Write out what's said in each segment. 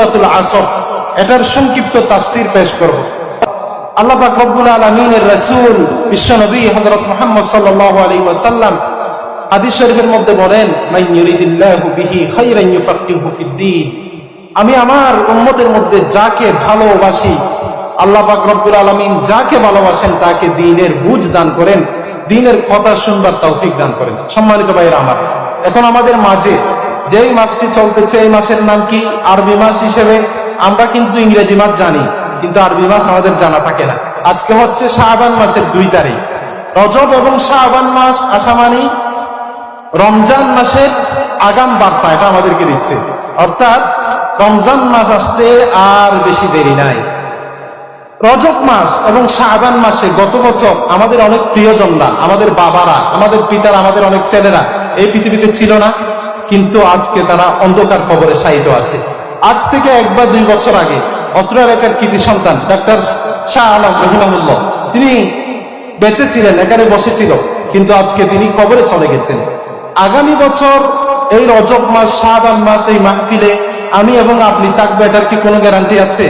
সূরাতুল আসর। এটার সংক্ষিপ্ত তাফসীর পেশ করব। আল্লাহ পাক রব্বুল আলামিনের রাসূল বিশ্বনবী হযরত মুহাম্মদ সাল্লাল্লাহু আলাইহি ওয়াসাল্লাম হাদিস শরীফের মধ্যে বলেন, মান ইউরিদিল্লাহু বিহি খাইরান ইউফাক্কিহু ফিদ্দীন আমি আমার উম্মতের মধ্যে যাকে ভালোবাসি, আল্লাহ পাক রব্বুল আলামিন যাকে ভালোবাসেন তাকে দ্বীনের বুঝ দান করেন দ্বীনের কথা শুনবার তৌফিক দান করেন। সম্মানিত ভাইরা আমার এখন আমাদের মাঝে যেই মাসটি চলতেছে, এই মাসের নাম কি? আরবি মাস হিসেবে আমরা কিন্তু ইংরেজি মাস জানি, কিন্তু আরবি মাস আমাদের জানা থাকে না। আজকে হচ্ছে শাহবান মাসের দুই তারিখ। রজব এবং শাহবান মাস আসা মানেই রমজান মাসের আগাম বার্তা, এটা আমাদেরকে দিচ্ছে। অর্থাৎ রমজান মাস আসতে আর বেশি দেরি নাই। রজব মাস এবং শাহবান মাসে গত বছর আমাদের অনেক প্রিয়জনরা, আমাদের বাবারা, আমাদের পিতারা, আমাদের অনেক ছেলেরা এই পৃথিবীতে ছিল না, কিন্তু আজকে তারা অন্ধকার কবরে শায়িত আছে। আজ থেকে এক বা দুই বছর আগে অত্র এলাকার কৃতি সন্তান ডাক্তার শাহ আলম রহিমাহুল্লাহ, তিনি বেঁচে ছিলেন এখানে বসেছিল কিন্তু আজকে তিনি কবরে চলে গেছেন। আগামী বছর এই রজব মাস শাহবান মাস, এই মাহফিলে আমি এবং আপনি থাকব এটার কি কোনো গ্যারান্টি আছে?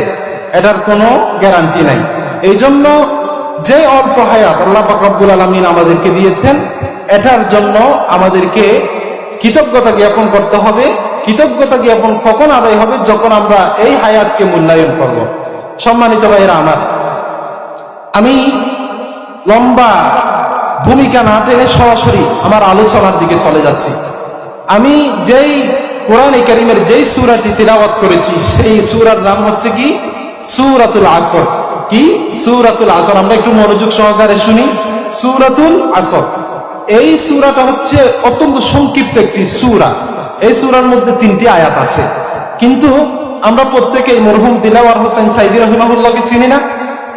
এটার কোনো গ্যারান্টি নাই। এই জন্য যে অল্প হায়াত আল্লাহ রব্বুল আলমিন আমাদেরকে দিয়েছেন, এটার জন্য আমাদেরকে কৃতজ্ঞতা জ্ঞাপন করতে হবে। কৃতজ্ঞতা জ্ঞাপন কখন আদায় হবে? যখন আমরা এই হায়াতকে মূল্যায়ন করব। সম্মানিত ভাইয়েরা আমার, আমি লম্বা ভূমিকা না টেনে সরাসরি আমার আলোচনার দিকে চলে যাচ্ছি। আমি যেই কোরআন কারিমের যেই সুরাটি তিলাওয়াত করেছি, সেই সুরার নাম হচ্ছে কি? সুরাতুল আসর। কি? সুরাতুল আসর। আমরা একটু মনোযোগ সহকারে শুনি। সুরাতুল আসর। এই সুরাটা হচ্ছে অত্যন্ত সংক্ষিপ্ত একটি সুরা। এই সুরার মধ্যে তিনটি আয়াত আছে। কিন্তু আমরা প্রত্যেকেই মরহুম দিলাওয়ার হোসেন সাইদি রহিমাহুল্লাহকে চিনি না।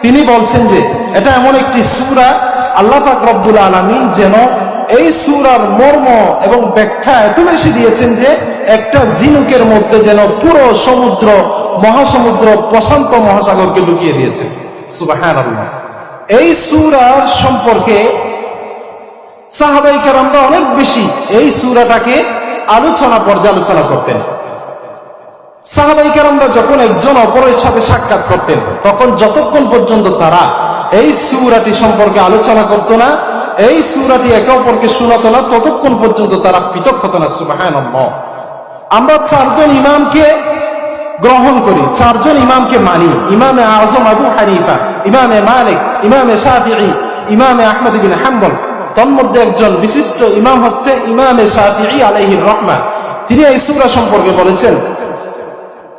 তিনি বলছেন যে, এটা এমন একটি সুরা, আল্লাহ পাক রব্বুল আলমিন যেন এই সুরার মর্ম এবং ব্যাখ্যা এত বেশি দিয়েছেন যে, একটা জিনুকের মধ্যে যেন পুরো সমুদ্র মহাসমুদ্র প্রশান্ত মহাসাগরকে লুকিয়ে দিয়েছে। সুবাহান এই সুরার সম্পর্কে সাহাবাইকার আমরা অনেক বেশি এই সুরাটাকে আলোচনা পর্যালোচনা করতেন। সাহাবাইকার আমরা যখন একজন অপরের সাথে সাক্ষাৎ করতেন, তখন যতক্ষণ পর্যন্ত তারা এই সুরাটি সম্পর্কে আলোচনা করতো না, এই সুরাটি একে অপরকে শোনাতো না, ততক্ষণ পর্যন্ত তারা পৃথক হতো না সুবাহান আমরা চারজন ইমামকে গ্রহণ করি। চারজন ইমামকে মানি। ইমামে আজম আবু হানিফা, ইমামে মালিক, ইমামে শাফিঈ, ইমামে আহমদ বিন হাম্বল। তন্মধ্যে একজন বিশিষ্ট ইমাম হচ্ছে ইমামে শাফিঈ আলাইহির রহমান তিনি এই সূরা সম্পর্কে বলেছেন,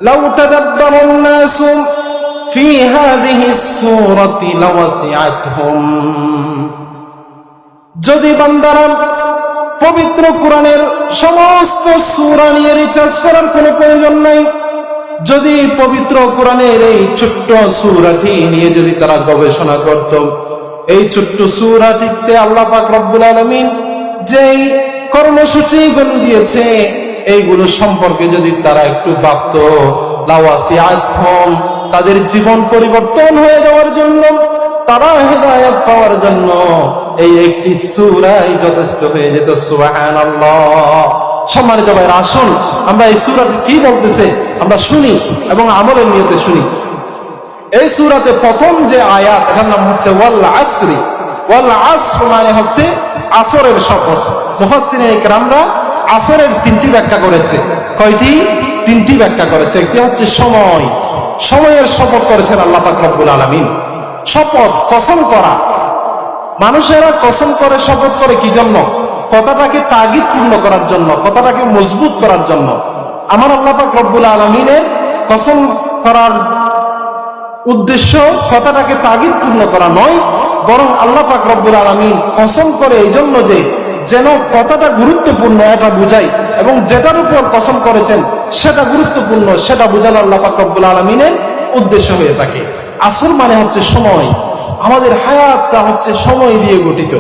লাউ তাদাব্বারুন নাসু ফি হাযিহি সূরাতি লাওয়াসিআতহুম। যদি বান্দারা পবিত্র কোরআনের সমস্ত সূরা নিয়ে রিচার্জ করার কোনো প্রয়োজন নাই যদি পবিত্র কোরআনের এই ছোট্ট সূরাটি নিয়ে যদি তারা গবেষণা করত, এই ছোট্ট সূরাটিতে আল্লাহ পাক রব্বুল আলামিন যেই কর্মসূচিগুলো দিয়েছে, এইগুলো সম্পর্কে যদি তারা একটু ভাবত, লাওয়াসি আখম, তাদের জীবন পরিবর্তন হয়ে যাওয়ার জন্য, তারা হেদায়ত পাওয়ার জন্য এই একটি সুরাই যথেষ্ট হয়ে যেত সুবাহান সম্মানিত ভাইরা আসুন, আমরা এই সুরাতে কি বলতেছে আমরা শুনি এবং আমলের নিয়তে শুনি। এই সুরাতে প্রথম যে আয়াত, এটার নাম হচ্ছে ওয়াল্লা আসরি। ওয়াল্লা আসর মানে হচ্ছে আসরের শপথ। আসরের তিনটি ব্যাখ্যা করেছে। কয়টি? তিনটি ব্যাখ্যা করেছে। একটি হচ্ছে সময়। সময়ের শপথ করেছেন আল্লাহ পাক রব্বুল আলামিন। শপথ, কসম করা। মানুষেরা কসম করে শপথ করে কি জন্য? কথাটাকে তাগিদ পূর্ণ করার জন্য, কথাটাকে মজবুত করার জন্য আমার আল্লাহ পাক রব্বুল আলমিনের কসম করার উদ্দেশ্য কথাটাকে তাগিদ পূর্ণ করা নয়, বরং আল্লাহ পাক রব্বুল আলমিন কসম করে এই জন্য যে যেন কথাটা গুরুত্বপূর্ণ, এটা বুঝাই এবং যেটার উপর কসম করেছেন সেটা গুরুত্বপূর্ণ, সেটা বুঝানো আল্লাহ পাক রব্বুল আলমিনের উদ্দেশ্য হয়ে থাকে। আসল মানে হচ্ছে সময়। আমাদের হায়াতটা হচ্ছে সময় দিয়ে গঠিত।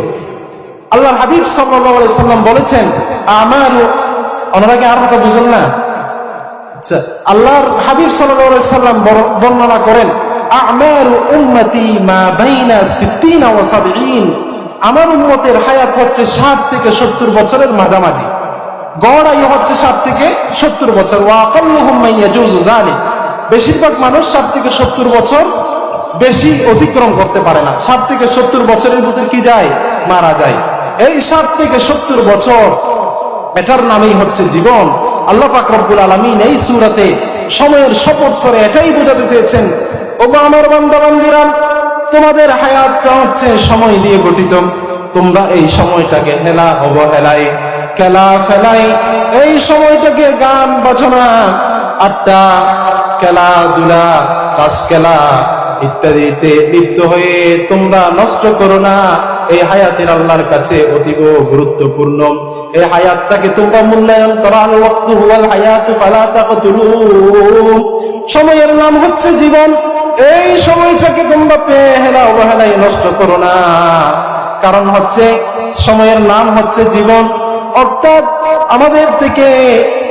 আল্লাহ হাবিব সাল্লাহ সাল্লাম বলেছেন, আমার ওনারা কি আর কথা বুঝেন না? আচ্ছা আল্লাহর হাবিব সাল্লাহ সাল্লাম বর্ণনা করেন, আমার উম্মতি মা বাইনা সিদ্দিন আমার উম্মতের হায়াত হচ্ছে ষাট থেকে সত্তর বছরের মাঝামাঝি। গড় আয়ু হচ্ছে ষাট থেকে সত্তর বছর। যালিক। বেশিরভাগ মানুষ ষাট থেকে সত্তর বছর বেশি অতিক্রম করতে পারে না। ষাট থেকে সত্তর বছরের ভিতর কি যায়? মারা যায়। এই ষাট থেকে সত্তর বছর এটার নামেই হচ্ছে জীবন। আল্লাহ পাক আলমিন এই সুরাতে সময়ের শপথ করে এটাই বোঝাতে চেয়েছেন, ওগো আমার বান্দাবান্দিরা, তোমাদের হায়াতটা হচ্ছে সময় দিয়ে গঠিত। তোমরা এই সময়টাকে হেলা অবহেলায় খেলা ফেলাই এই সময়টাকে গান বাজনা, আড্ডা খেলাধুলা রাস খেলা ইত্যাদিতে লিপ্ত হয়ে তোমরা নষ্ট করো না। এই হায়াতের আল্লাহর কাছে অতীব গুরুত্বপূর্ণ। এই হায়াতটাকে তোমরা মূল্যায়ন করো। হায়াতু সময়ের নাম হচ্ছে জীবন। এই সময়টাকে তোমরা পেয়ে হেলা অবহেলায় নষ্ট করো না। কারণ হচ্ছে সময়ের নাম হচ্ছে জীবন। অর্থাৎ আমাদের থেকে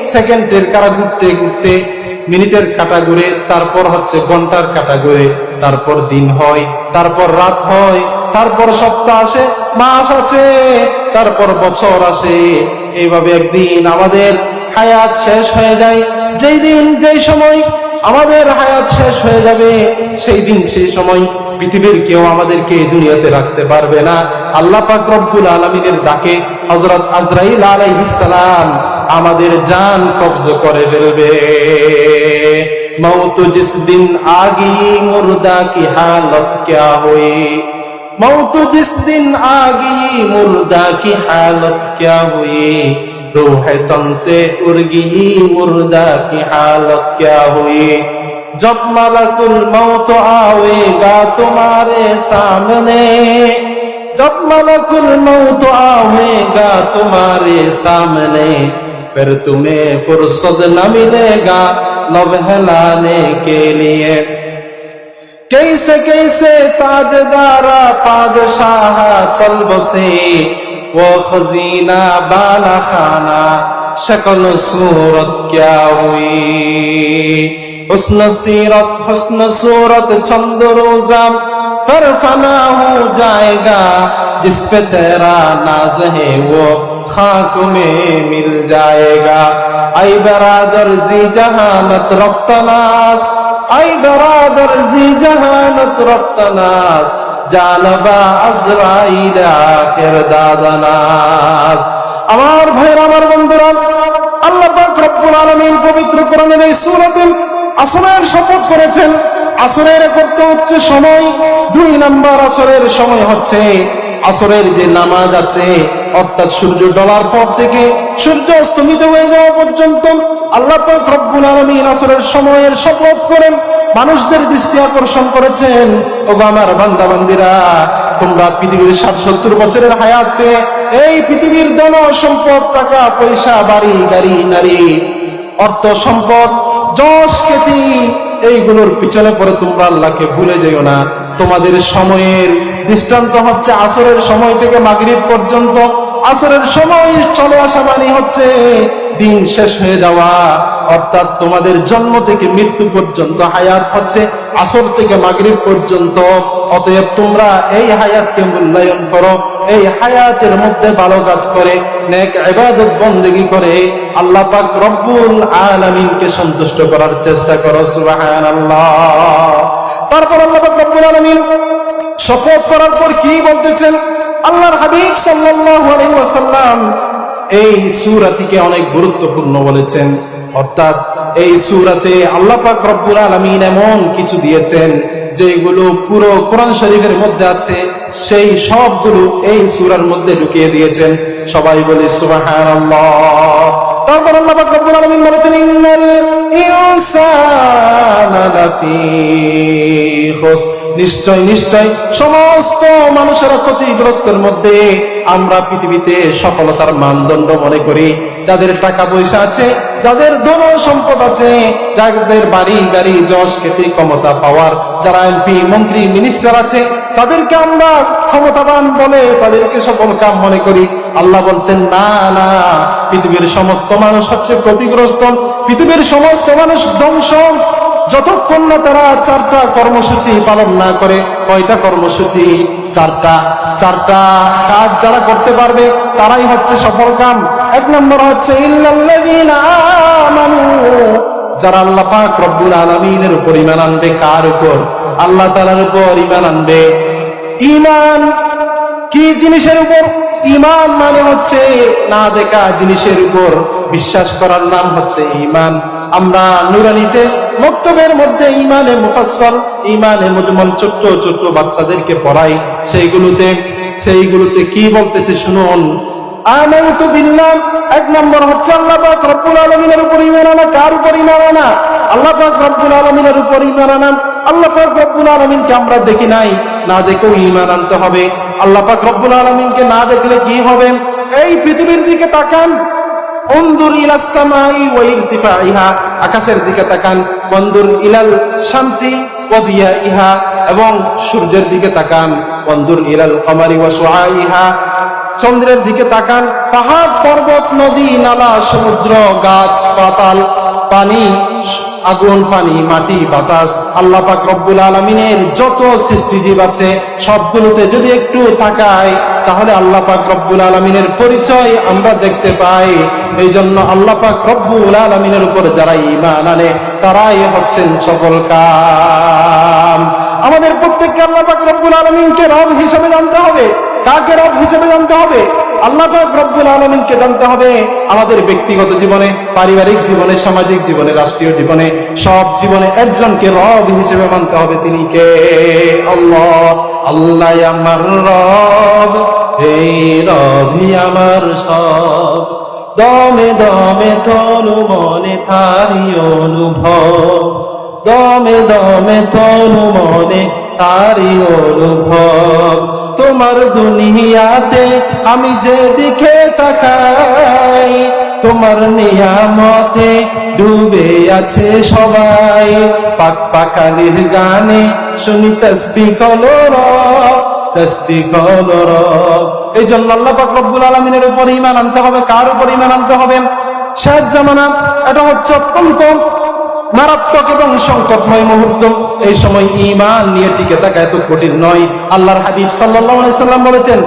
সেকেন্ডের কারা ঘুরতে ঘুরতে মিনিটের কাটা ঘুরে তারপর হচ্ছে ঘণ্টার কাটা ঘুরে তারপর দিন হয়, তারপর রাত হয়, তারপর সপ্তাহ আসে, মাস আছে, তারপর বছর আসে। এইভাবে একদিন আমাদের হায়াত শেষ হয়ে যায়। যেই দিন, যেই সময় আমাদের হায়াত শেষ হয়ে যাবে, সেই দিন, সেই সময় পৃথিবীর কেউ আমাদেরকে এই দুনিয়াতে রাখতে পারবে না। আল্লাহ পাক রব্বুল আলমিনের ডাকে হজরত আজরাইল আলাইহিস সালাম আমাদের জান কবজ করে ফেলবে মৌত জিস দিন আগি মুর্দা কি হালত ক্যা হই মৌত জিস দিন আগি মুর্দা কি হালত ক্যা হই روح تن سے ارگی مردہ کی حالت کیا ہوئی جب ملک الموت آوے گا تمہارے سامنے جب ملک الموت آوے گا تمہارے سامنے फिर तुम्हें फुर्सत न मिलेगा लब हिलाने के लिए कैसे कैसे ताजदारा पादशाह चल बसे वो खजीना बाला खाना शक्ल सूरत क्या हुई हुस्न सीरत हुस्न सूरत चंद रोजा فرفنا ہو جائے گا جس پہ تیرا ناز ہے وہ خاک میں مل جائے گا ای برادر زی جہانت رفت ناز ای برادر زی جہانت رفت ناز জালবা আজরাইল আখির দাদানাস আমার ভাইরা আমার বন্ধুরা আল্লাহ পাক রব্বুল আলামিন পবিত্র কোরআনের এই সূরাতে আসরের শপথ করেছেন। আসরের অর্থ হচ্ছে সময়। দুই নাম্বার আসরের সময় হচ্ছে আসরের যে নামাজ আছে, অর্থাৎ সূর্য ডলার পর থেকে সূর্য অস্তমিত হয়ে যাওয়া পর্যন্ত আল্লাহ রব্বুল আলামিন আসরের সময়ের শপথ করেন। মানুষদের দৃষ্টি আকর্ষণ করেছেন। ও আমার বান্দা বান্দিরা তোমরা পৃথিবীর ষাট সত্তর বছরের হায়াত পেয়ে এই পৃথিবীর ধন, সম্পদ, টাকা, পয়সা, বাড়ি, গাড়ি, নারী, অর্থ, সম্পদ যশ খ্যাতি এইগুলোর পিছনে পরে তোমরা আল্লাহকে ভুলে যেও না। তোমাদের সময়ের দৃষ্টান্ত হচ্ছে আসরের সময় থেকে মাগরিব পর্যন্ত। আসরের সময় চলে আসা মানে হচ্ছে দিন শেষ হয়ে যাওয়া। অর্থাৎ তোমাদের জন্ম থেকে মৃত্যু পর্যন্ত হায়াত হচ্ছে, আসর থেকে মাগরিব পর্যন্ত। অতএব তোমরা এই হায়াতকে মূল্যায়ন করো, এই হায়াতের মধ্যে ভালো কাজ করে, নেক ইবাদত বন্দেগী করে আল্লাহ পাক রব্বুল আলামিনকে সন্তুষ্ট করার চেষ্টা করো, সুবহানাল্লাহ। তারপর আল্লাহ পাক রব্বুল আলামিন শপথ করার পর কি বলতেছেন? আল্লাহর হাবিব ওয়াসাল্লাম এই সূরাটিকে অনেক গুরুত্বপূর্ণ বলেছেন। অর্থাৎ এই সূরাতে আল্লাহ পাক রব্বুল আলামিন এমন কিছু দিয়েছেন, যেগুলো পুরো কোরআন শরীফের মধ্যে আছে, সেই সবগুলো এই সূরার মধ্যে ঢুকিয়ে দিয়েছেন। সবাই বলে সুবহানাল্লাহ। তারপর আল্লাহ পাক রব্বুল আলামিন বলেছেন, ইন্নাল ইনসানা লাফি খুস নিশ্চয় নিশ্চয়। সমস্ত মানুষেরা ক্ষতিগ্রস্তের মধ্যে আমরা পৃথিবীতে সফলতার মানদণ্ড মনে করি। যাদের টাকা পয়সা আছে, যাদের ধন সম্পদ আছে, যাদের বাড়ি, গাড়ি, যশ, খ্যাতি, ক্ষমতা পাওয়ার যারা এমপি মন্ত্রী মিনিস্টার আছে, তাদেরকে আমরা ক্ষমতাবান বলে তাদেরকে সফল কাম মনে করি। আল্লাহ বলছেন, না না, পৃথিবীর সমস্ত মানুষ হচ্ছে ক্ষতিগ্রস্ত। পৃথিবীর সমস্ত মানুষ ধ্বংস। যতক্ষণ না তারা চারটা কর্মসূচি পালন না করে, কয়টা কর্মসূচি? চারটা। চারটা কাজ যারা করতে পারবে, তারাই হচ্ছে সফল কাম। এক নম্বর হচ্ছে যারা আল্লাহ পাক রব্বুল আলমিনের উপর ইমান আনবে, কার উপর? আল্লাহ তালার উপর ইমান আনবে। ইমান কি জিনিসের উপর? ইমান মানে হচ্ছে না দেখা জিনিসের উপর। বিশ্বাস করার নাম হচ্ছে ইমান আমরা নুরানিতে মক্তবের মধ্যে ইমানে মুফাসসল ইমানে মুজমল ছোট্ট ছোট্ট বাচ্চাদেরকে পড়াই সেইগুলোতে সেইগুলোতে কি বলতেছে শুনুন। আমরা দেখি নাই। না দেখেও ঈমান আনতে হবে। আল্লাহ পাক রব্বুল আলামিনকে না দেখলে কি হবে? এই পৃথিবীর দিকে তাকান। আকাশের দিকে তাকান। বন্দুর ইলাল শামসি ওয়াজিয়া ইহা এবং সূর্যের দিকে তাকান। বন্দুর ইলাল কমারি ওয়া শুআইহা চন্দ্রের দিকে তাকান। পাহাড়, পর্বত, নদী, নালা, সমুদ্র, গাছ, পাতাল, পানি, আগুন, পানি, মাটি, বাতাস। আল্লাহ পাক রব্বুল আলমিনের যত সৃষ্টিজীব আছে, সবগুলোতে যদি একটু তাকাই, তাহলে আল্লাহ পাক রব্বুল আলমিনের পরিচয় আমরা দেখতে পাই। এই জন্য আল্লাহ পাক রব্বুল আলমিনের উপর যারা ইমান আনে, তারাই হচ্ছেন সফল কাম। আমাদের প্রত্যেককে আল্লাহ পাক রব্বুল আলমিনকে রব হিসেবে জানতে হবে। কাকে রব হিসেবে জানতে হবে? আল্লাহ রব্বুল আলমিনকে জানতে হবে আমাদের ব্যক্তিগত জীবনে, পারিবারিক জীবনে, সামাজিক জীবনে, রাষ্ট্রীয় জীবনে, সব জীবনে একজনকে রব হিসেবে মানতে হবে। তিনি কে? আল্লাহ। আল্লাহ আমার রব, এই রবি আমার সব। দমে দমে তনু মনে তারি অনুভব। দমে দমে তনু মনে তারি অনুভব। তোমার দুনিয়াতে আমি যে দিকে তাকাই, তোমার নিয়ামতে ডুবে আছে সবাই। পাক পাকালির গানে শুনি তসবি কলর তসবি কলর এই জন্য আল্লাহ পাক রব্বুল আলমিনের উপর ইমান আনতে হবে। কার উপর ইমান আনতে হবে? শেষ জামানা, এটা হচ্ছে অত্যন্ত মারাত্মক এবং সংকটময় মুহূর্ত। এই সময় ইমান নিয়ে টিকে থাকা এত কঠিন নয়। আল্লাহর হাবিব সাল্লাম বলেছেন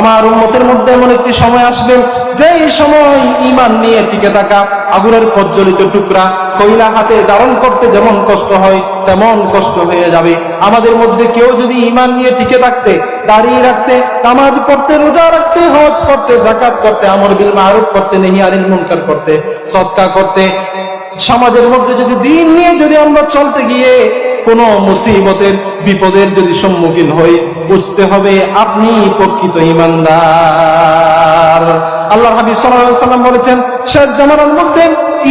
আমার উম্মতের মধ্যে এমন একটি সময় আসবে, যেই সময় ইমান নিয়ে টিকে থাকা আগুনের প্রজ্বলিত টুকরা কয়লা হাতে ধারণ করতে যেমন কষ্ট হয়, তেমন কষ্ট হয়ে যাবে। আমাদের মধ্যে কেউ যদি ইমান নিয়ে টিকে থাকতে, দাঁড়িয়ে রাখতে, নামাজ পড়তে, রোজা রাখতে, হজ করতে জাকাত করতে আমর বিল মারুফ করতে নেহি আনিল মুনকার করতে সৎকা করতে, সমাজের মধ্যে যদি দিন নিয়ে যদি আমরা চলতে গিয়ে কোন মুসিবতের, বিপদের যদি সম্মুখীন হই, বুঝতে হবে আপনি প্রকৃত ইমানদার। আল্লাহ হাবিব সাল্লাম বলেছেন, শেষ জামানার মধ্যে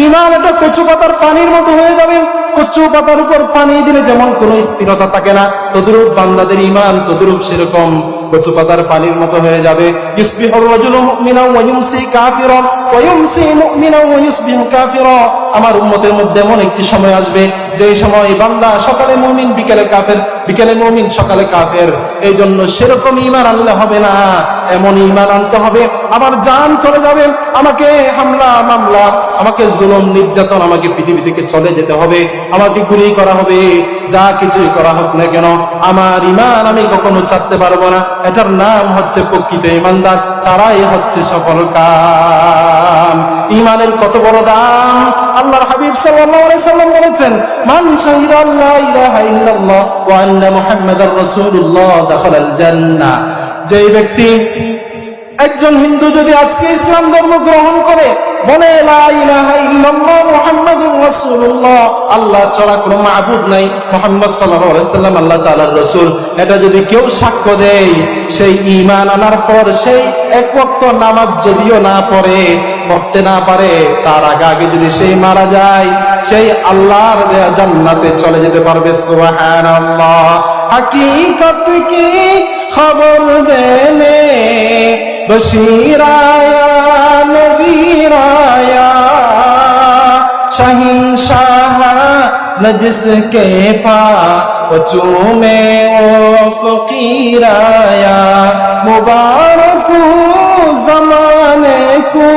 ইমান একটা কচু পাতার পানির মতো হয়ে যাবে। কচু পাতার উপর পানি দিলে যেমন কোনো স্থিরতা থাকে না, তদরূপ বান্দাদের ইমান তদরূপ সেরকম। কচু পাতার পানির মতো হয়ে যাবে। ইসবিহুর রাজুলু মুমিনান ওয়া ইউমসি কাফিরান ওয়া ইউমসি মুমিনান ওয়া আমার উম্মতের মধ্যে এমন একটি সময় আসবে, যে সময় বান্দা সকালে মুমিন, বিকেলে কাফের, বিকেলে মুমিন, সকালে কাফের। এই জন্য সেরকম ইমান আনলে হবে না, এমন ইমান আনতে হবে, আমার জান চলে যাবে, আমাকে হামলা, মামলা, আমাকে জুলুম, নির্যাতন, আমাকে পৃথিবী থেকে চলে যেতে হবে, আমাকে গুলি করা হবে, যা কিছুই করা হোক না কেন, আমার ইমান আমি কখনো চাচ্ছে পারব না। এটার নাম হচ্ছে প্রকৃত ইমানদার তারাই হচ্ছে সফল কাম। ইমানের কত বড় দাম আল্লাহর হাবিব সাল্লাল্লাহু আলাইহি সাল্লাম বলেছেন, মান শাহিদা আল্লাহ ইলাহা ইল্লাল্লাহ ওয়া আন্না মুহাম্মাদার রাসূলুল্লাহ দাখালাল জান্নাহ। যেই ব্যক্তি একজন হিন্দু যদি আজকে ইসলাম ধর্ম গ্রহণ করে, বলে আল্লাহ ছাড়া কোনো মাবুদ নাই। মুহাম্মদ সাল্লাম আল্লাহ তাআলার রাসূল। এটা যদি কেউ সাক্ষ্য দেয়, সেই ঈমান আনার পর সেই এক ওয়াক্ত নামাজ যদিও না পড়ে, পড়তে না পারে, তার আগে আগে যদি সেই মারা যায়, সেই আল্লাহর জান্নাতে চলে যেতে পারবে। সুবহানাল্লাহ। হাকিকত কি খবর দেনে বসিরায়া নবীরায়া, শাহিন শাহা, নজিস কে পা চুমে ও ফকিরায়া, মুবারক জমানে কো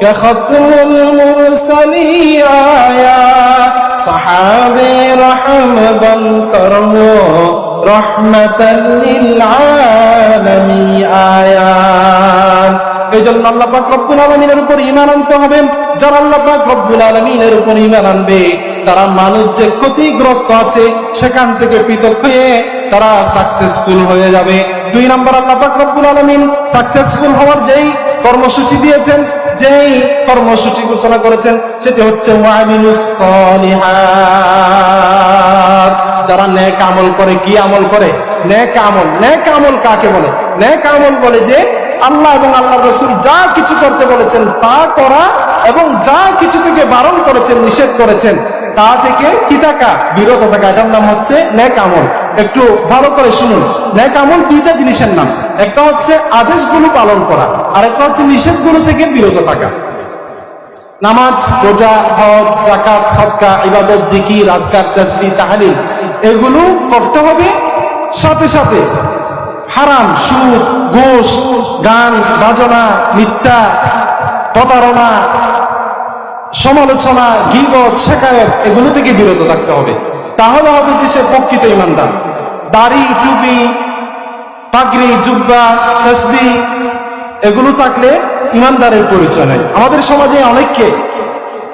কে খতমুল মুরসালি আয়া সাহাবে রহম বন করো রহমতাল লিল আলামিন এই জন্য আল্লাহ পাক রব্বুল আলমিনের উপর ইমান আনতে হবে। যারা আল্লাহ পাক রব্বুল আলমিনের উপর ইমান আনবে, তারা মানুষ যে ক্ষতিগ্রস্ত আছে সেখান থেকে পৃথক হয়ে তারা সাকসেসফুল হয়ে যাবে। দুই নম্বর আল্লাহ পাক রব্বুল আলমিন সাকসেসফুল হওয়ার যেই কর্মসূচি দিয়েছেন, যেই কর্মসূচি ঘোষণা করেছেন, সেটি হচ্ছে যারা নেক আমল করে, কি আমল করে? নেক আমল। নেক আমল কাকে বলে? নেক আমল বলে যে আল্লাহ এবং আল্লাহ রসুল যা কিছু করতে বলেছেন তা করা এবং যা কিছু থেকে বারণ করেছেন, নিষেধ করেছেন, তা থেকে কি থাকা বিরত থাকা, এটার নাম হচ্ছে নেক আমল। একটু ভালো করে শুনুন। নেক আমল দুইটা জিনিসের নাম। একটা হচ্ছে আদেশগুলো পালন করা, আর একটা হচ্ছে নিষেধগুলো থেকে বিরত থাকা। নামাজ, রোজা, হজ জাকাত সৎকা ইবাদত, জিকির, আজকার, তাসবিহ, তাহলিল, এগুলো করতে হবে সাথে সাথে। হারাম সুদ ঘুষ, গান, বাজনা, মিথ্যা, প্রতারণা, সমালোচনা, গিবত শেখায়ত এগুলো থেকে বিরত থাকতে হবে। তাহলে হবে যে সে প্রকৃত ইমানদার। দাড়ি, টুপি, পাগড়ি, জুব্বা, তসবি, এগুলো থাকলে ইমানদারের পরিচয় নাই। আমাদের সমাজে অনেককে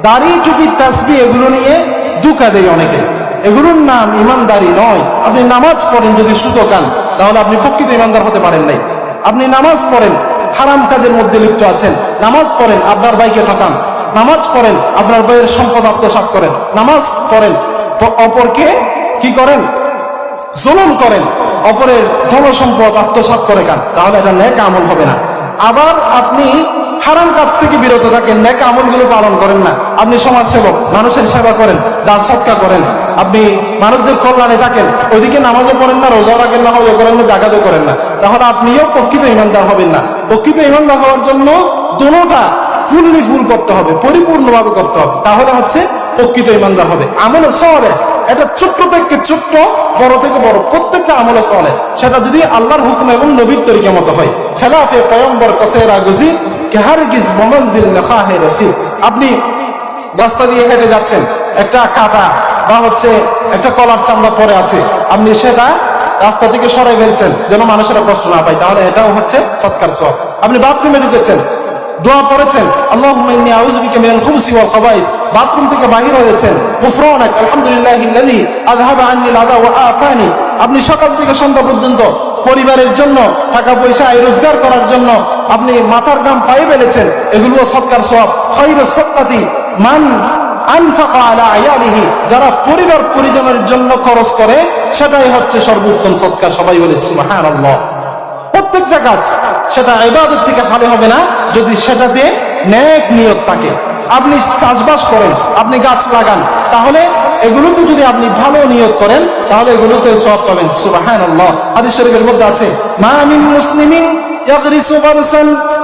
দাড়ি, টুপি, তাসবি, এগুলো নিয়ে দুকা দেয় অনেকে। এগুলোর নাম ইমানদারি নয়। আপনি নামাজ পড়েন যদি সুতো কান, তাহলে আপনি প্রকৃত ইমানদার হতে পারেন নাই। আপনি নামাজ পড়েন, হারাম কাজের মধ্যে লিপ্ত আছেন। নামাজ পড়েন, আপনার ভাইকে ঠকান। নামাজ পড়েন, আপনার ভাইয়ের সম্পদ আত্মসাৎ করেন। নামাজ পড়েন, অপরকে কি করেন? জুলুম করেন। অপরের ধন সম্পদ আত্মসাৎ করে খান। তাহলে এটা নেক আমল হবে না। আবার আপনি হারাম কাজ থেকে বিরত থাকেন ন্যাক আমলগুলো পালন করেন না। আপনি সমাজ সেবক মানুষের সেবা করেন, দান সৎকার করেন, আপনি মানুষদের কল্যাণে থাকেন, ওইদিকে নামাজও পড়েন না রোজা রাখেন না হজও করেন না জাগাতও করেন না। তাহলে আপনিও প্রকৃত ইমানদার হবেন না। প্রকৃত ইমানদার হওয়ার জন্য দুটা ফুললি ফুল করতে হবে, পরিপূর্ণভাবে করতে হবে। তাহলে হচ্ছে প্রকৃত ইমানদার হবে। আমলে সহলে এটা ছোট্ট থেকে ছোট্ট, বড় থেকে বড়, প্রত্যেকটা আমলে চলে সেটা যদি আল্লাহর হুকুম এবং নবীর তরিকা মতো হয়। খেলাফে পয়ম্বর কসেরা গজির কেহার গিজ মমনজিল লেখাহে রসিদ আপনি রাস্তা দিয়ে হেঁটে যাচ্ছেন, একটা কাটা বা হচ্ছে একটা কলার চামড়া পরে আছে। আপনি সেটা রাস্তা থেকে সরাই ফেলছেন, যেন মানুষেরা কষ্ট না পায়। তাহলে এটাও হচ্ছে সৎকার সব আপনি বাথরুমে ঢুকেছেন দোয়া পড়েছেন। খাবাইস। বাথরুম থেকে বাহির হয়েছেন। আফানি। আপনি সকাল থেকে সন্ধ্যা পর্যন্ত পরিবারের জন্য টাকা পয়সা আয় রোজগার করার জন্য আপনি মাথার দাম পায়ে ফেলেছেন। এগুলো সৎকার সব খায়রুস সাদকাতি মান যারা পরিবার পরিজনের জন্য খরচ করে, সেটাই হচ্ছে সর্বোত্তম সৎকার। সবাই বলে সুবহানাল্লাহ। প্রত্যেকটা কাজ সেটা এবাদত থেকে খালি হবে না, যদি সেটাতে ন্যাক নিয়োগ থাকে। আপনি চাষবাস করেন, আপনি গাছ লাগান, তাহলে এগুলোতে যদি আপনি ভালো নিয়োগ করেন, তাহলে এগুলোতে সব পাবেন। সুবাহ হাদিস শরীফের মধ্যে আছে, মা আমি মুসলিমিন يغرس غرسا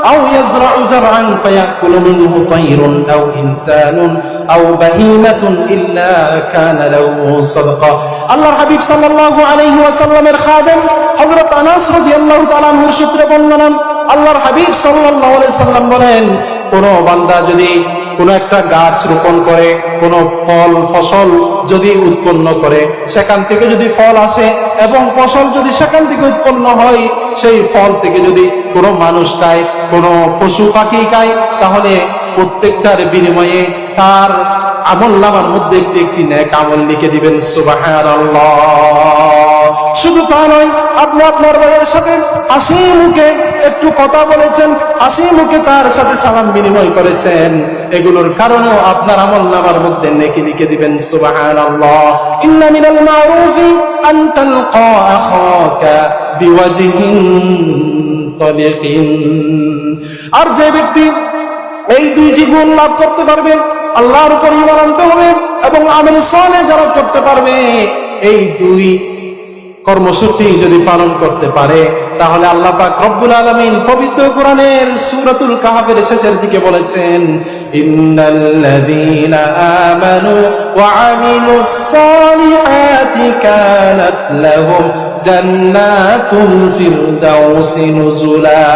أو يزرع زرعا فيأكل منه طير أو إنسان أو بهيمة إلا كان له صدقة الله الحبيب صلى الله عليه وسلم الخادم حضرت أنس رضي الله تعالى عنه সূত্রে বর্ণনা আল্লাহর হাবিব সাল্লাল্লাহু আলাইহি সাল্লাম বলেন কোন বান্দা যদি কোন একটা গাছ রোপণ করে, কোন ফল, ফসল যদি উৎপন্ন করে, সেখান থেকে যদি ফল আসে এবং ফসল যদি সেখান থেকে উৎপন্ন হয়, সেই ফল থেকে যদি কোনো মানুষ খায়, কোনো পশু পাখি খায়, তাহলে প্রত্যেকটার বিনিময়ে তার আমল নামার মধ্যে একটি একটি ন্যাক আমল লিখে দিবেন, সুবহানাল্লাহ। শুধু তা নয়, আপনি আপনার ভাইয়ের সাথে হাসি মুখে একটু কথা বলেছেন, হাসি মুখে তার সাথে সালাম বিনিময় করেছেন। এগুলোর কারণেও আপনার আমল নামার মধ্যে নেকি লিখে দিবেন, সুবহানাল্লাহ। ইন্না মিনাল মারুফি আন তালকা আখাকা আর যে ব্যক্তি এই দুইটি গুণ লাভ করতে পারবে, আল্লাহর উপর ইমান আনতে হবে এবং আমেল সালে যারা করতে পারবে, এই দুই কর্মসূচি যদি পালন করতে পারে, তাহলে আল্লাহ পাক রব্বুল আলামিন পবিত্র কোরআনের সূরাতুল কাহাফের শেষের দিকে বলেছেন, ইন্নাল্লাযীনা আমানু ওয়া আমিলুস সালিহাতি কানাত লাহুম জান্নাতুল নুজুলা।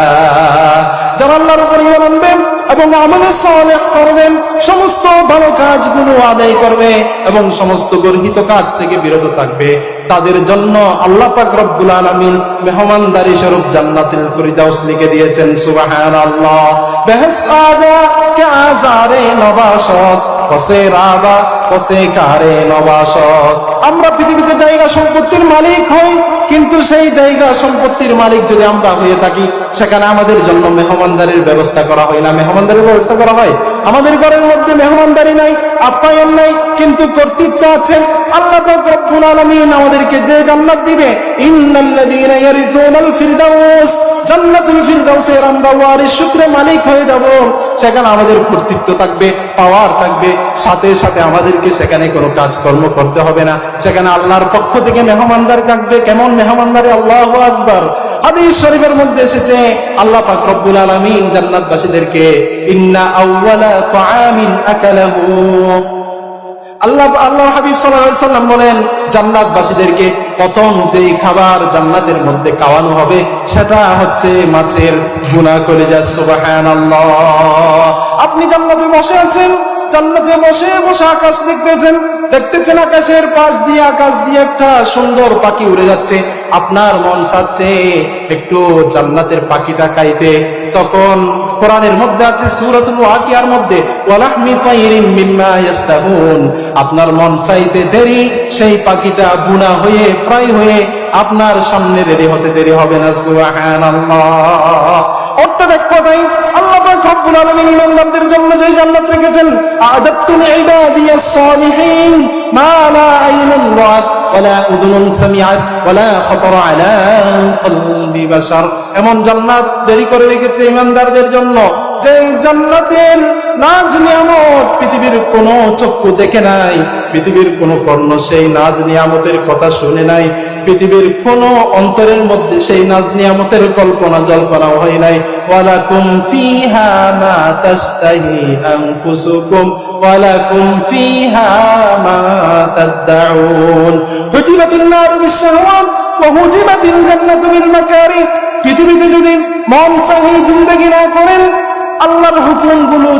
যারা আল্লাহর উপর ঈমান আনবেন এবং আমলে সালেহ করবেন, সমস্ত ভালো কাজগুলো আদায় করবে এবং সমস্ত গর্হিত কাজ থেকে বিরত থাকবে। তাদের জন্য আল্লাহ পাক রব্বুল আলামিন মেহমানদারি স্বরূপ জান্নাতুল ফিরদাউস লিখে দিয়েছেন, সুবহানাল্লাহ। বেহেশত আজা কে আজারে নবাসত রাবা কারে নবাসত। আমরা পৃথিবীতে জায়গা সম্পত্তির মালিক হই, কিন্তু সেই জায়গা সম্পত্তির মালিক যদি আমরা হয়ে থাকি, সেখানে আমাদের জন্য মেহমানদারির ব্যবস্থা করা হয় না। মেহমানদারির ব্যবস্থা করা হয়। আমাদের ঘরের মধ্যে মেহমানদারি নাই, আপ্যায়ন নাই, কিন্তু কর্তৃত্ব আছে। আল্লাহ রব্বুল আলামিন আমাদেরকে যে জান্নাত দিবে, ইন্নাল্লাযীনা ইয়ারিসুনাল ফিরদাউস, জান্নাতুল ফিরদাউসের আমরা ওয়ারিস সূত্রে মালিক হয়ে যাব। সেখানে আমাদের কর্তৃত্ব থাকবে। পাওয়ার থাকবে, সাথে সাথে আমাদেরকে সেখানে কোনো কাজকর্ম করতে হবে না। সেখানে আল্লাহর পক্ষ থেকে মেহমানদারি থাকবে। কেমন মেহমানদারি? আল্লাহ আকবার। হাদিস শরীফের মধ্যে এসেছে, আল্লাহ পাক আলামিন জান্নাতবাসীদেরকে আল্লাহ আল্লাহ হাবিব সাল্লাম বলেন, জান্নাতবাসীদেরকে প্রথম যে খাবার জান্নাতের মধ্যে খাওয়ানো হবে, সেটা হচ্ছে মাছের গুনাহ করে যা সুবহানাল্লাহ। আপনি জান্নাতে বসে আছেন, জান্নাতে বসে বসে আকাশ দেখতেছেন দেখতেছেন আকাশের পাশ দিয়ে, আকাশ দিয়ে একটা সুন্দর পাখি উড়ে যাচ্ছে, আপনার মন চাচ্ছে একটু জান্নাতের পাখিটা খাইতে। তখন কোরআনের মধ্যে আছে সূরাতুল ওয়াকিয়ার মধ্যে, ওয়ালাহমি তাইরিম মিম্মা ইয়াস্তাহুন আপনার মন চাইতে দেরি, সেই পাখিটা বুনা হয়ে ফ্রাই হয়ে আপনার সামনে রেডি হতে দেরি হবে না অর্থাৎ এক কথাই আল্লাহ রব্বুল ইমানদারদের জন্য যে জান্নাত রেখেছেন সালিহিন মা লা আইনুন এমন জান্নাত দেরি করে রেখেছে ইমানদারদের জন্য যে জান্নাতের নাজ নিয়ামত পৃথিবীর কোন চক্ষু দেখে নাই, পৃথিবীর কোন কর্ণ সেই নাজ নিয়ামতের কথা শুনে নাই, পৃথিবীর কোন অন্তরের মধ্যে সেই নাজ নিয়ামতের কল্পনা জল্পনা হয় নাই। ওয়ালাকুম ফিহা মা তাশতাহি আনফুসুকুম, ওয়ালাকুম ফিহা মা তাদউন হুজিবাতিন নারু বিশ-শাহওয়াত, ওয়া হুজিবাতিল জান্নাতু বিল মাকারি পৃথিবীতে যদি মন চাহি জিন্দেগি না হুকুমগুলো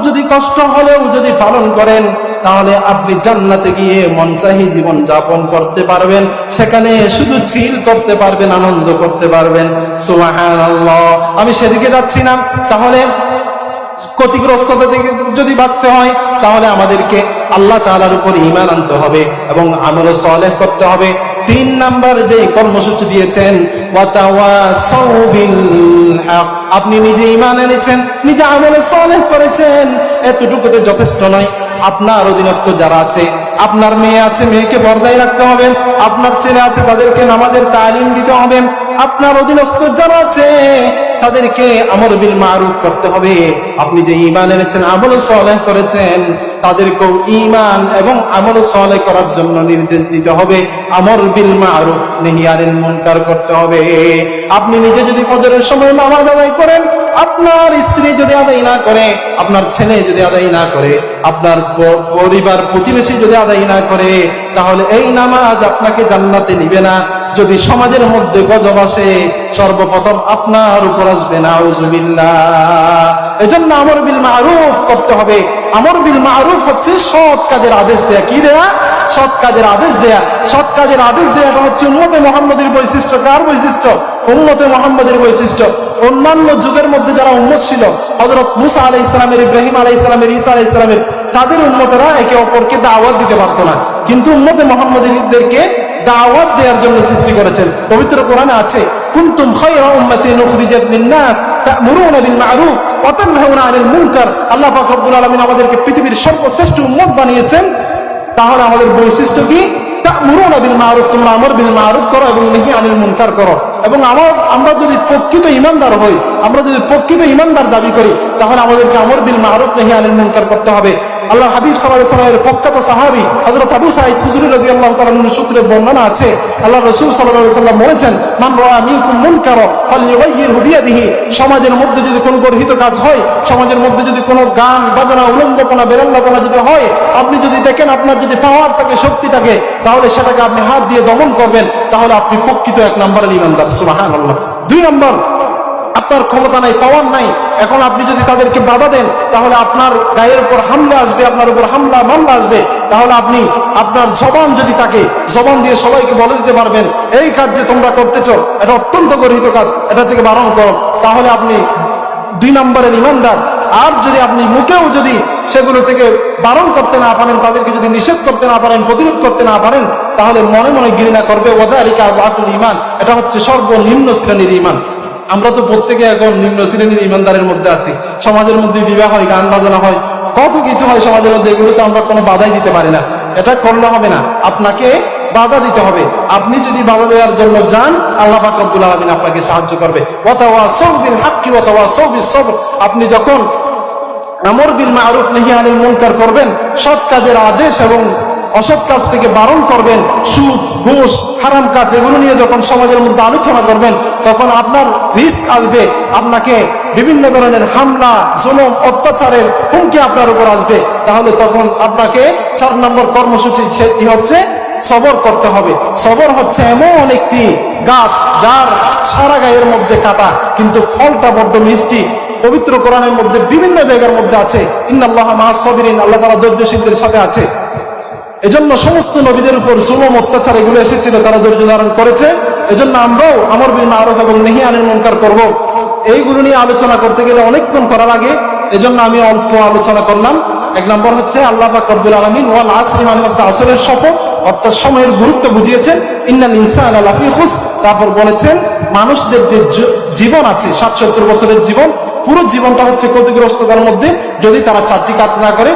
যদি কষ্ট হলেও যদি পালন করেন, তাহলে আপনি জান্নাতে গিয়ে মন চাহি জীবন যাপন করতে পারবেন। সেখানে শুধু চিল করতে পারবেন, আনন্দ করতে পারবেন। সুবহানাল্লাহ। আমি সেদিকে যাচ্ছি না। তাহলে ক্ষতিগ্রস্ততা থেকে যদি বাঁচতে হয়, তাহলে আমাদেরকে আল্লাহ তাআলার উপর ইমান আনতে হবে এবং আমল সালেহ করতে হবে। তিন নাম্বার যে কর্মসূচি দিয়েছেন আপনি নিজে ঈমান এনেছেন, নিজে আমলে সালেহ করেছেন। এতটুকুতে যথেষ্ট নয়। আপনার অধীনস্থ যারা আছে, আপনার মেয়ে আছে, মেয়েকে পর্দায় রাখতে হবে। আপনার ছেলে আছে, তাদেরকে নামাজের তালিম দিতে হবে। আপনার অধীনস্থ যারা আছে, তাদেরকে আমর বিল মারুফ করতে হবে। আপনি যে ইমান এনেছেন, আমল সালেহ করেছেন, তাদেরকেও ইমান এবং আমল সালেহ করার জন্য নির্দেশ দিতে হবে। আমর বিল মারুফ নেহিয়ারিন মনকার করতে হবে। আপনি নিজে যদি ফজরের সময় নামাজ আদায় করেন, আপনার স্ত্রী যদি আদায় না করে, আপনার ছেলে যদি আদায় না করে, আপনার পরিবার, প্রতিবেশী যদি আদায় না করে, তাহলে এই নামাজ আপনাকে জান্নাতে নিবে না। যদি সমাজের মধ্যে গজব আসে, সর্বপ্রথম আপনার উপর আসবে না এজন্য আমর বিল মারুফ করতে হবে। আমর বিল মারুফ হচ্ছে সৎ কাজের আদেশ দেয়া। কি দেয়া? সৎ কাজের আদেশ দেয়া। সৎ কাজের আদেশ দেয়াটা হচ্ছে উম্মতে মোহাম্মদের বৈশিষ্ট্য। কার বৈশিষ্ট্য? উম্মতে মোহাম্মদের বৈশিষ্ট্য। অন্যান্য যুগের মধ্যে যারা উম্মত ছিল, হযরত মুসা আলাইহিস সালামের, ইব্রাহিম আলাইহিস সালামের, ঈসা আলাইহিস সালামের, তাদের উম্মতেরা একে অপরকে দাওয়াত দিতে পারতো না। কিন্তু উম্মতে মোহাম্মদীদেরকে দাওয়াত দেওয়ার জন্য সৃষ্টি করেছেন। পবিত্র কোরআনে আছে, কুনতুম খায়রা উম্মাতিন উখরিজাত লিন-নাস তা'মুরুনা বিল মা'রুফ ওয়া তানহাউনা আনিল মুনকার। আল্লাহ পাক রব্বুল আলামিন আমাদেরকে পৃথিবীর সর্বশ্রেষ্ঠ উম্মত বানিয়েছেন। তাহলে আমাদের বৈশিষ্ট্য কি? তা'মুরুনা বিল মা'রুফ তোমরা আমর বিল মা'রুফ করো এবং নাহি আনিল মুনকার করো। এবং আমার, আমরা যদি প্রকৃত ইমানদার হই, আমরা যদি প্রকৃত ইমানদার দাবি করি, তাহলে আমাদেরকে আমর বিল মা'রুফ নাহি আনিল মুনকার করতে হবে। আল্লাহ হাবিব সাল্লামের প্রখ্যাত সাহাবী হযরত আবু সাঈদ খুজরি রাদিয়াল্লাহু তাআলা আনহু সূত্রে বর্ণনা আছে, আল্লাহ রাসূল আলাইহি সাল্লাম বলেছেন, মান মিনকুম মুনকারা ফালইউগাইয়িরহু বিয়াদিহি সমাজের মধ্যে যদি কোনো গর্হিত কাজ হয়, সমাজের মধ্যে যদি কোনো গান, বাজনা, উলঙ্গপনা বেরাল্লাপনা যদি হয়, আপনি যদি দেখেন আপনার যদি পাওয়ার থাকে, শক্তি থাকে, তাহলে সেটাকে আপনি হাত দিয়ে দমন করবেন, তাহলে আপনি প্রকৃত এক নম্বরের ইমানদার সুবহানাল্লাহ। দুই নম্বর আপনার ক্ষমতা নাই, পাওয়ার নাই। এখন আপনি যদি তাদেরকে বাধা দেন, তাহলে আপনার গায়ের উপর হামলা আসবে, আপনার উপর হামলা, মামলা আসবে। তাহলে আপনি, আপনার জবান যদি তাকে, জবান দিয়ে সবাইকে বলে দিতে পারবেন, এই কাজ যে তোমরা করতেছ, এটা অত্যন্ত গরিত কাজ, এটা থেকে বারণ কর। তাহলে আপনি দুই নম্বরের ইমানদার। আর যদি আপনি মুখেও যদি সেগুলো থেকে বারণ করতে না পারেন, তাদেরকে যদি নিষেধ করতে না পারেন, প্রতিরোধ করতে না পারেন, তাহলে মনে মনে ঘৃণা করবে। ওদারিকা আফুল ইমান এটা হচ্ছে সর্বনিম্ন শ্রেণির ইমান আমরা তো প্রত্যেকে এখন নিম্ন শ্রেণির ইমানদারের মধ্যে আছি। সমাজের মধ্যে বিবাহ হয়, গান বাজনা হয়, কত কিছু হয় সমাজের মধ্যে এগুলোতে আমরা কোনো বাধাই দিতে পারি না। এটা করলে হবে না। আপনাকে বাধা দিতে হবে। আপনি যদি বাধা দেওয়ার জন্য যান, আল্লাহ পাক রব্বুল আলামিন আপনাকে সাহায্য করবে। ওয়াতাওয়া সৌবিল হাক্কি অথবা সৌবিস সবর। আপনি যখন আমর বিল মারুফ, নাহি আনিল মুনকার করবেন, সৎ কাজের আদেশ এবং অসৎ কাজ থেকে বারণ করবেন, সুদ, ঘুষ, হারাম কাজ, এগুলো নিয়ে যখন সমাজের মধ্যে আলোচনা করবেন, তখন আপনার রিস্ক আসবে, আপনাকে বিভিন্ন ধরনের হামলা, জুলুম, অত্যাচারের হুমকি আপনার উপর আসবে। তাহলে তখন আপনাকে চার নম্বর কর্মসূচি সেটি হচ্ছে? সবর করতে হবে। সবর হচ্ছে এমন একটি গাছ, যার সারা গায়ের মধ্যে কাটা, কিন্তু ফলটা বড্ড মিষ্টি। পবিত্র কোরআনের মধ্যে বিভিন্ন জায়গার মধ্যে আছে ইন্দাল্লাহ মা সবিরিন আল্লাহ তালা ধৈর্যশীলদের সাথে আছে। এজন্য সমস্ত নবীদের উপর সুলম অত্যাচার এগুলো এসেছিল, তারা ধৈর্য ধারণ করেছে। এজন্য আমরাও আমর বিন মারুফ এবং নেহি আনিল মুনকার করব। এইগুলো নিয়ে আলোচনা করতে গেলে অনেকক্ষণ করার আগে এজন্য আমি অল্প আলোচনা করলাম। এক নম্বর হচ্ছে আল্লাহ পাক রব্বুল আলামিন, ওয়াল আসরি মানে হচ্ছে আসরের শপথ, অর্থাৎ সময়ের গুরুত্ব বুঝিয়েছেন। ইন্নাল ইনসান লাফি খুস তারপর বলেছেন, মানুষদের যে জীবন আছে ষাট সত্তর বছরের জীবন পুরো জীবনটা হচ্ছে ক্ষতিগ্রস্ততার মধ্যে যদি তারা চারটি কাজ না করে।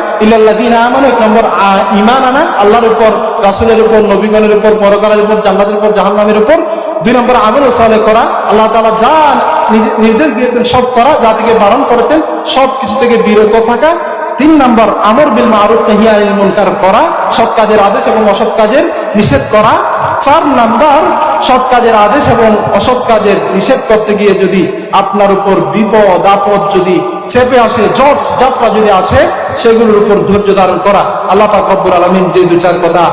এক নম্বর ঈমান আনা, আল্লাহর উপর, রাসূলের উপর, নবীগণের উপর, পরকালের উপর, জান্নাতের উপর, জাহান্নামের উপর। দুই নম্বর, আমল সালে করা, আল্লাহ তাআলা যা নির্দেশ দিয়েছেন সব করা, যা থেকে বারণ করেছেন, সব কিছু থেকে বিরত থাকা। তিন নম্বর, আমর বিল মারুফ, নাহি আনিল মুনকার করা, সৎ কাজের আদেশ এবং অসৎ কাজের নিষেধ করা। চার নাম্বার, সৎ কাজের আদেশ এবং অসৎ কাজের নিষেধ করতে গিয়ে যদি আপনার উপর বিপদ, আপদ যদি চেপে আসে, জট যাত্রা যদি আসে, সেগুলোর উপর ধৈর্য ধারণ করা। আল্লাহ পাক রব্বুল আলামিন যে দু চার কথা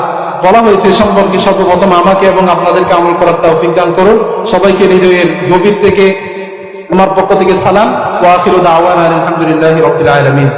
বলা হয়েছে সম্পর্কে সর্বপ্রথম আমাকে এবং আপনাদেরকে আমল করার তৌফিক দান করুন। সবাইকে হৃদয়ের গভীর থেকে আমার পক্ষ থেকে সালাম। ওয়া আখিরু দাওয়ানা আলহামদুলিল্লাহি রাব্বিল আলামিন।